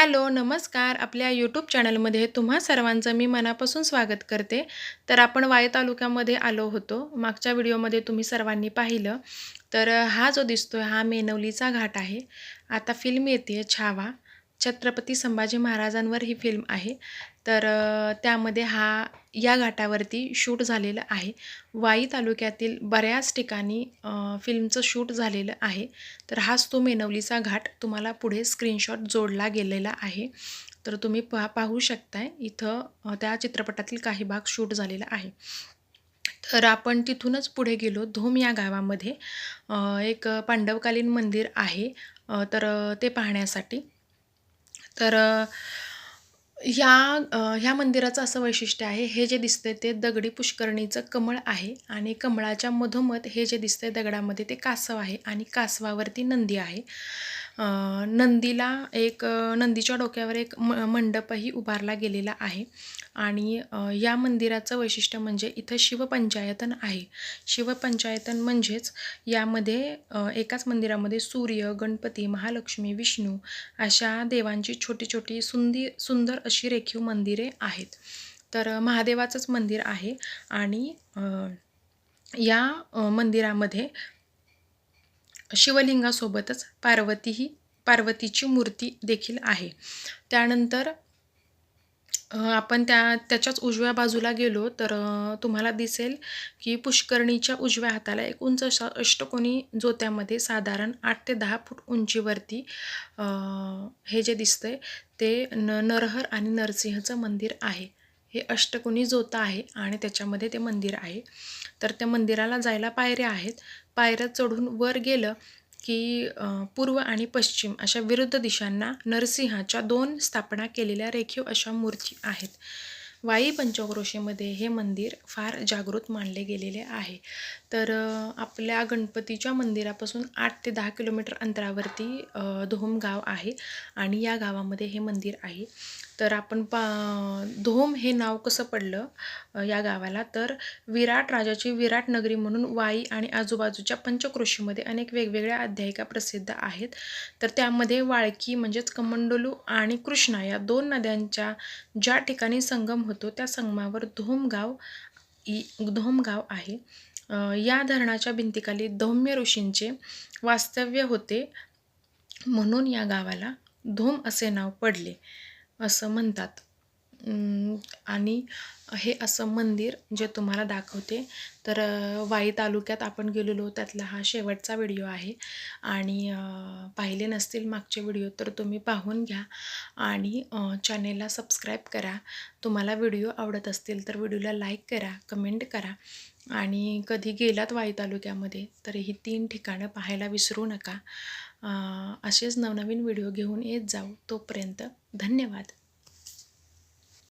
Hello नमस्कार. आपल्या YouTube चॅनलमध्ये तुम्हा सर्वांचं मी मनापासून स्वागत करते. तर आपण वाय तालुक्यामध्ये आलो होतो. मागच्या व्हिडिओमध्ये तुम्ही सर्वांनी पाहिलं. तर हा जो दिसतो हा मेनवलीचा घाट आहे. आता फिल्म येते छावा. छत्रपती संभाजी महाराजांवर ही फिल्म आहे. तर त्यामध्ये हा या घाटावरती शूट झालेलं आहे. वाई तालुक्यातील बऱ्याच ठिकाणी फिल्मचं शूट झालेलं आहे. तर हाच तो मेनवलीचा घाट तुम्हाला पुढे स्क्रीनशॉट जोडला गेलेला आहे. तर तुम्ही पहा पाहू शकताय इथं त्या चित्रपटातील काही भाग शूट झालेला आहे. तर आपण तिथूनच पुढे गेलो धोम या गावामध्ये. एक पांडवकालीन मंदिर आहे. तर ते पाहण्यासाठी. तर ह्या ह्या मंदिराचं असं वैशिष्ट्य आहे हे जे दिसतंय ते दगडी पुष्करणीचं कमळ आहे आणि कमळाच्या मधोमध हे जे दिसतंय दगडामध्ये ते कासव आहे आणि कासवावरती नंदी आहे. नंदीला एक नंदीच्या डोक्यावर एक म मंडपही उभारला गेलेला आहे. आणि या मंदिराचं वैशिष्ट्य म्हणजे इथं शिवपंचायतन आहे. शिवपंचायतन म्हणजेच यामध्ये एकाच मंदिरामध्ये सूर्य गणपती महालक्ष्मी विष्णू अशा देवांची छोटी छोटी सुंदी सुंदर अशी रेखीव मंदिरे आहेत. तर महादेवाचंच मंदिर आहे. आणि या मंदिरामध्ये शिवलिंगासोबतच पार्वती ही पार्वतीची मूर्ती देखील आहे. त्यानंतर आपण त्या त्याच्याच उजव्या बाजूला गेलो तर तुम्हाला दिसेल की पुष्करणीच्या उजव्या हाताला एक उंच अशा अष्टकोनी जोत्यामध्ये साधारण आठ ते दहा फूट उंचीवरती हे जे दिसतंय ते न नरहर आणि नरसिंहचं मंदिर आहे. हे अष्टकोनी जोता आहे आणि त्याच्यामध्ये ते मंदिर आहे. तर त्या मंदिराला जायला पायऱ्या आहेत. पायऱ्या चढून वर गेलं की पूर्व आणि पश्चिम अशा विरुद्ध दिशांना नरसिंहाच्या दोन स्थापना केलेल्या रेखीव अशा मूर्ती आहेत. वाई पंचक्रोशीमध्ये हे मंदिर फार जागृत मानले गेलेले आहे. तर आपल्या गणपतीच्या मंदिरापासून आठ ते दहा किलोमीटर अंतरावरती धोम गाव आहे आणि या गावामध्ये हे मंदिर आहे. तर आपण पा धोम हे नाव कसं पडलं या गावाला? तर विराट राजाची विराट नगरी म्हणून वाई आणि आजूबाजूच्या पंचकृषीमध्ये अनेक वेगवेगळ्या अध्यायिका प्रसिद्ध आहेत. तर त्यामध्ये वाळकी म्हणजेच कमंडलू आणि कृष्णा या दोन नद्यांच्या ज्या ठिकाणी संगम होतो त्या संगमावर धोमगाव धोमगाव आहे. या धरणाच्या भिंतीखाली धौम्य ऋषींचे वास्तव्य होते म्हणून या गावाला धोम असे नाव पडले. असं म्हणतात. आणि हे असं मंदिर जे तुम्हाला दाखवते तर वाई तालुक्यात आपण गेलेलो त्यातला हा शेवटचा व्हिडिओ आहे. आणि पाहिले नसतील मागचे व्हिडिओ तर तुम्ही पाहून घ्या. आणि चॅनेलला सबस्क्राईब करा. तुम्हाला व्हिडिओ आवडत असतील तर व्हिडिओला लाईक करा कमेंट करा. आणि कधी गेलात वाई तालुक्यामध्ये तर ही तीन ठिकाणं पाहायला विसरू नका. असेच नवनवीन व्हिडिओ घेऊन येत जाऊ तोपर्यंत धन्यवाद.